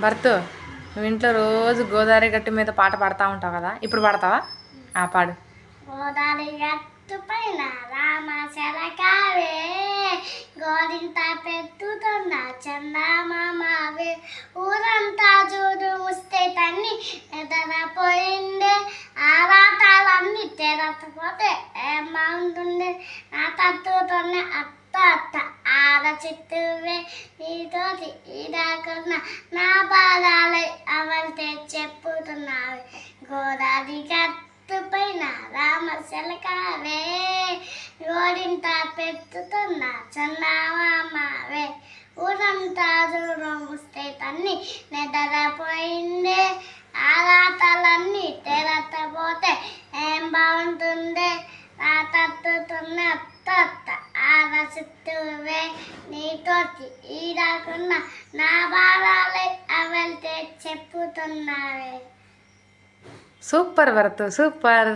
భర్తు నువ్వు ఇంట్లో రోజు గోదావరి గట్టు మీద పాట పాడుతూ ఉంటావు కదా? ఇప్పుడు పాడతావా? ఆ పాడు. గోదావరి గట్టు పైన రామ గోరింత పెట్టుతున్న చందమామవే ఊరంతా చూడు ముస్తే తన్ని ఎదరపోయిందే ఆరాటాలన్నీ తెరకపోతే ఏం బాగుంటుంది నా తత్తుతోనే అత్త చిత్తువే నీతో ఇదాకున్న నా బాధాలై అవంతే చెప్పుతున్నావే గోదాది గట్టు పైన రామ శలకావే గోరింత పెట్టుతున్న చందమామవే. ఊరంతా దూరం వస్తే తన్ని నిద్రపోయిందే ఆరాటలన్నీ తెరతపోతే ఏం బాగుంటుందే? నా తత్తుతున్న ఆరసిత్తువే నీతోటి ఈడకున్న నా బాధాలే అవల్తే చెప్పుతున్నావే. Super వరతు super.